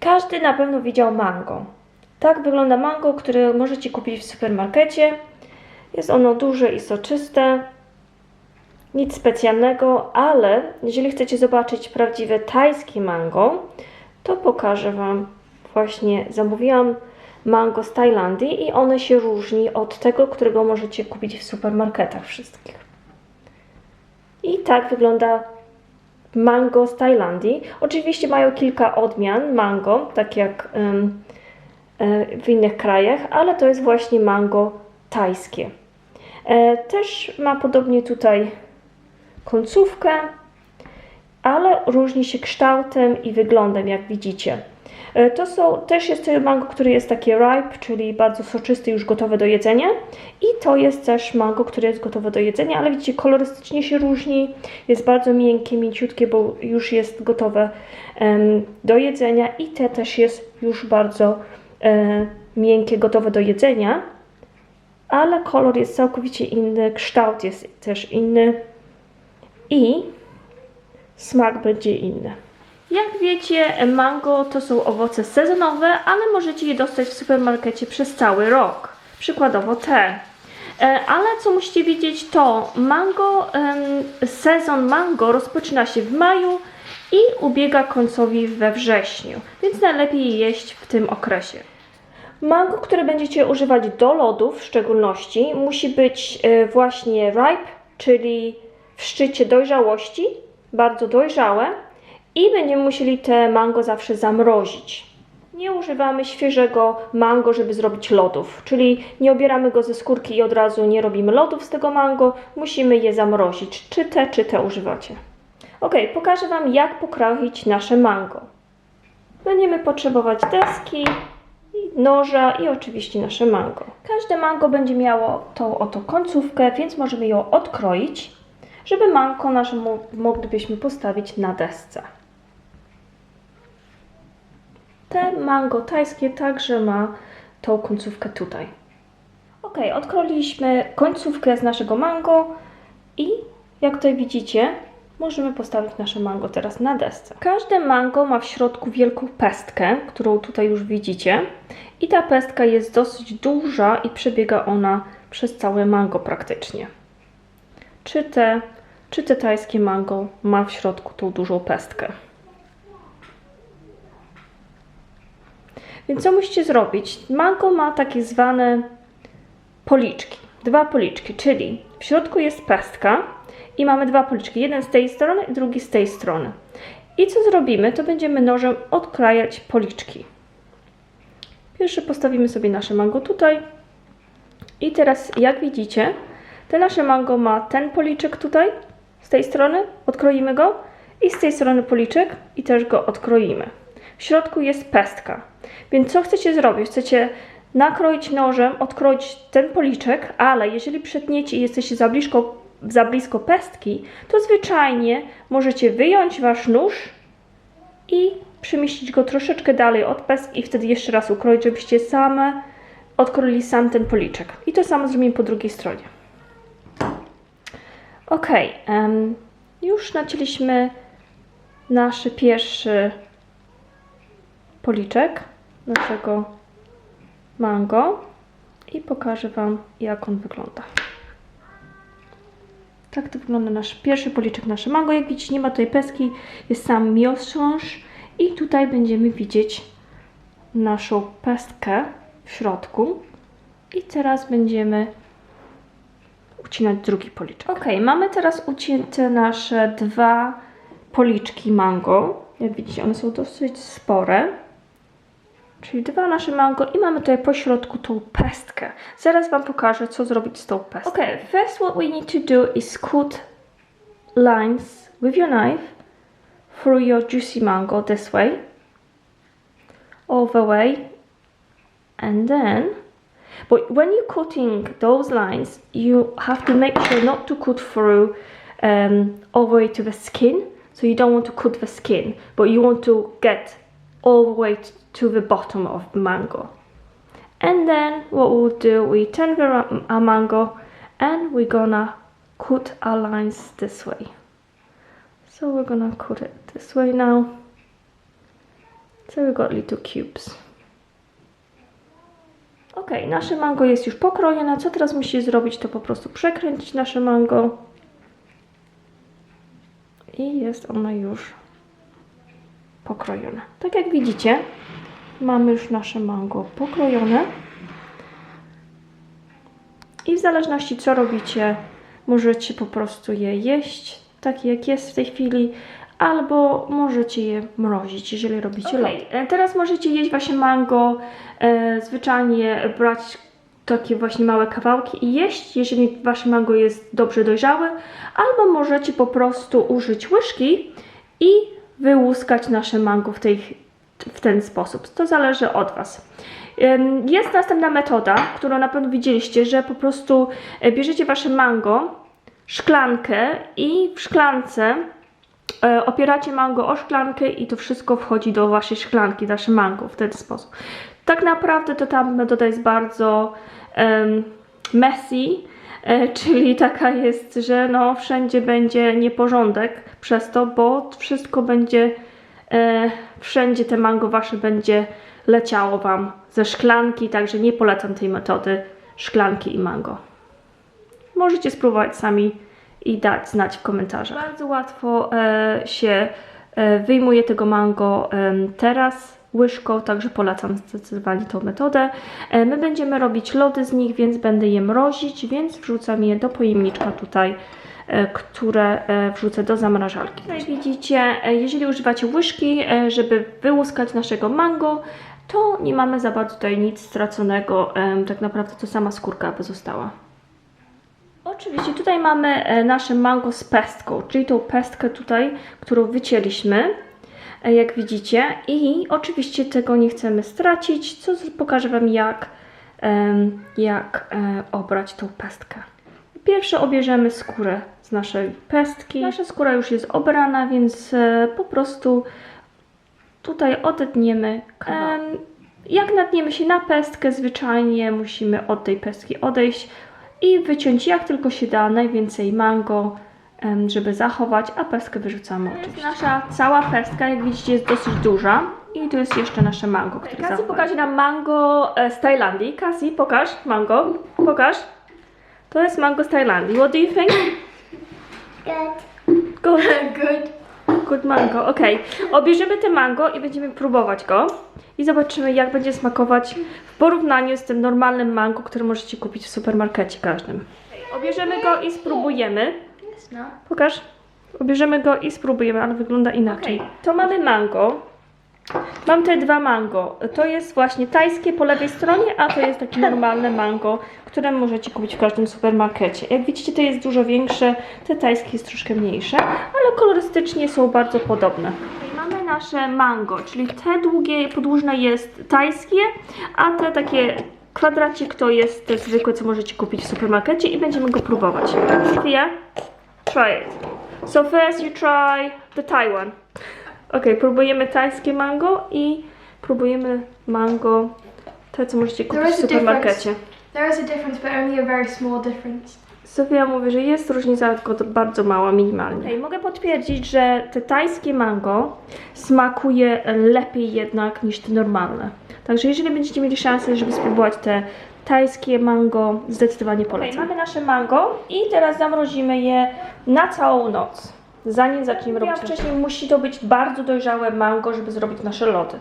Każdy na pewno widział mango. Tak wygląda mango, które możecie kupić w supermarkecie. Jest ono duże i soczyste. Nic specjalnego, ale jeżeli chcecie zobaczyć prawdziwe tajskie mango, to pokażę Wam. Właśnie zamówiłam mango z Tajlandii i one się różni od tego, którego możecie kupić w supermarketach wszystkich. I tak wygląda mango z Tajlandii. Oczywiście mają kilka odmian mango, tak jak e, w innych krajach, ale to jest właśnie mango tajskie. E, Też ma podobnie tutaj końcówkę, ale różni się kształtem i wyglądem, jak widzicie. E, To są, też jest mango, który jest takie ripe, czyli bardzo soczysty, już gotowe do jedzenia. I to jest też mango, które jest gotowe do jedzenia, ale widzicie, kolorystycznie się różni. Jest bardzo miękkie, mięciutkie, bo już jest gotowe em, do jedzenia. I te też jest już bardzo e, miękkie, gotowe do jedzenia. Ale kolor jest całkowicie inny, kształt jest też inny i smak będzie inny. Jak wiecie, mango to są owoce sezonowe, ale możecie je dostać w supermarkecie przez cały rok. Przykładowo te. E, Ale co musicie wiedzieć to mango, sezon mango rozpoczyna się w maju i ubiega końcowi we wrześniu, więc najlepiej je jeść w tym okresie. Mango, które będziecie używać do lodów w szczególności, musi być e, właśnie ripe, czyli w szczycie dojrzałości, bardzo dojrzałe i będziemy musieli te mango zawsze zamrozić. Nie używamy świeżego mango, żeby zrobić lodów, czyli nie obieramy go ze skórki i od razu nie robimy lodów z tego mango, musimy je zamrozić. Czy te, czy te używacie. Ok, pokażę Wam jak pokroić nasze mango. Będziemy potrzebować deski, noża i oczywiście nasze mango. Każde mango będzie miało tą oto końcówkę, więc możemy ją odkroić, żeby mango nasze mo- moglibyśmy postawić na desce. Te mango tajskie także ma tą końcówkę tutaj. Ok, odkroiliśmy końcówkę z naszego mango i jak tutaj widzicie, możemy postawić nasze mango teraz na desce. Każde mango ma w środku wielką pestkę, którą tutaj już widzicie. I ta pestka jest dosyć duża i przebiega ona przez całe mango praktycznie. Czy te, czy te tajskie mango ma w środku tą dużą pestkę? Więc co musicie zrobić? Mango ma takie zwane policzki. Dwa policzki, czyli w środku jest pestka i mamy dwa policzki. Jeden z tej strony i drugi z tej strony. I co zrobimy? To będziemy nożem odkrajać policzki. Pierwszy postawimy sobie nasze mango tutaj. I teraz, jak widzicie, te nasze mango ma ten policzek tutaj, z tej strony, odkroimy go. I z tej strony policzek i też go odkroimy. W środku jest pestka. Więc co chcecie zrobić? Chcecie nakroić nożem, odkroić ten policzek, ale jeżeli przetniecie i jesteście za blisko, za blisko pestki, to zwyczajnie możecie wyjąć wasz nóż i przemieścić go troszeczkę dalej od pestki i wtedy jeszcze raz ukroić, żebyście same odkroili sam ten policzek. I to samo zrobimy po drugiej stronie. Ok, em, już nacięliśmy nasz pierwszy policzek naszego mango i pokażę Wam, jak on wygląda. Tak to wygląda nasz pierwszy policzek, nasze mango. Jak widzicie, nie ma tutaj peski, jest sam miosąż i tutaj będziemy widzieć naszą pestkę w środku. I teraz będziemy ucinać drugi policzek. Ok, mamy teraz ucięte nasze dwa policzki mango. Jak widzicie, one są dosyć spore. Czyli dwa nasze mango i mamy tutaj po środku tą pestkę. Zaraz Wam pokażę, co zrobić z tą pestką. Okay, first what we need to do is cut lines with your knife through your juicy mango this way. All the way. And then, but when you're cutting those lines, you have to make sure not to cut through um, all the way to the skin. So you don't want to cut the skin, but you want to get all the way to the bottom of the mango. And then what we'll do, we turn the our mango and we're gonna cut our lines this way. So we're gonna cut it this way now. So we've got little cubes. Ok, nasze mango jest już pokrojone. Co teraz musicie zrobić, to po prostu przekręcić nasze mango. I jest ono już pokrojone. Tak jak widzicie, mamy już nasze mango pokrojone. I w zależności co robicie, możecie po prostu je jeść, tak jak jest w tej chwili, albo możecie je mrozić, jeżeli robicie lody. E, Teraz możecie jeść właśnie mango, e, zwyczajnie brać takie właśnie małe kawałki i jeść, jeżeli wasze mango jest dobrze dojrzałe, albo możecie po prostu użyć łyżki i wyłuskać nasze mango w, tej, w ten sposób. To zależy od Was. Jest następna metoda, którą na pewno widzieliście, że po prostu e, bierzecie Wasze mango, szklankę i w szklance e, opieracie mango o szklankę i to wszystko wchodzi do Waszej szklanki, Wasze mango w ten sposób. Tak naprawdę to ta metoda jest bardzo em, messy, czyli taka jest, że no wszędzie będzie nieporządek przez to, bo wszystko będzie, e, wszędzie te mango wasze będzie leciało wam ze szklanki, także nie polecam tej metody szklanki i mango. Możecie spróbować sami i dać znać w komentarzach. Bardzo łatwo e, się e, wyjmuje tego mango em, teraz łyżką, także polecam zdecydowanie tą metodę. E, my będziemy robić lody z nich, więc będę je mrozić, więc wrzucam je do pojemniczka tutaj, e, które e, wrzucę do zamrażalki. Tutaj widzicie, e, jeżeli używacie łyżki, żeby wyłuskać naszego mango, to nie mamy za bardzo tutaj nic straconego, tak naprawdę to sama skórka by została. Oczywiście tutaj mamy nasze mango z pestką, czyli tą pestkę tutaj, którą wycięliśmy, jak widzicie. I oczywiście tego nie chcemy stracić, co pokażę Wam jak, jak e, obrać tą pestkę. Pierwsze obierzemy skórę z naszej pestki. Nasza skóra już jest obrana, więc e, po prostu tutaj odetniemy kawałek. Jak natniemy się na pestkę, zwyczajnie musimy od tej pestki odejść i wyciąć jak tylko się da najwięcej mango, żeby zachować, a pestkę wyrzucamy oczywiście. Nasza cała pestka, jak widzicie, jest dosyć duża i tu jest jeszcze nasze mango, które Kasi pokaże nam mango e, z Tajlandii. Kasi, pokaż mango, pokaż. To jest mango z Tajlandii. What do you think? Good. Good. Good. Good mango, okej. Obierzemy te mango i będziemy próbować go i zobaczymy jak będzie smakować w porównaniu z tym normalnym mango, który możecie kupić w supermarkecie każdym. Obierzemy go i spróbujemy. Not. Pokaż. Obierzemy go i spróbujemy, ale wygląda inaczej. To mamy mango. Mam te dwa mango. To jest właśnie tajskie po lewej stronie, a to jest takie normalne mango, które możecie kupić w każdym supermarkecie. Jak widzicie, to jest dużo większe, te tajskie jest troszkę mniejsze, ale kolorystycznie są bardzo podobne. Mamy nasze mango, czyli te długie, podłużne jest tajskie, a te takie kwadracik to jest te zwykłe, co możecie kupić w supermarkecie i będziemy go próbować. Sophia, try it. So first you try the Taiwan. Ok, próbujemy tajskie mango i próbujemy mango, te co możecie kupić w supermarkecie. There is a difference, but only a very small difference. Sofia mówi, że jest różnica, tylko to bardzo mała, minimalnie. Okay, mogę potwierdzić, że te tajskie mango smakuje lepiej jednak niż te normalne. Także jeżeli będziecie mieli szansę, żeby spróbować te tajskie mango, zdecydowanie polecam. Okay, mamy nasze mango i teraz zamrozimy je na całą noc. Zanim zaczniemy robić. wcześniej musi to być bardzo dojrzałe mango, żeby zrobić nasze lody.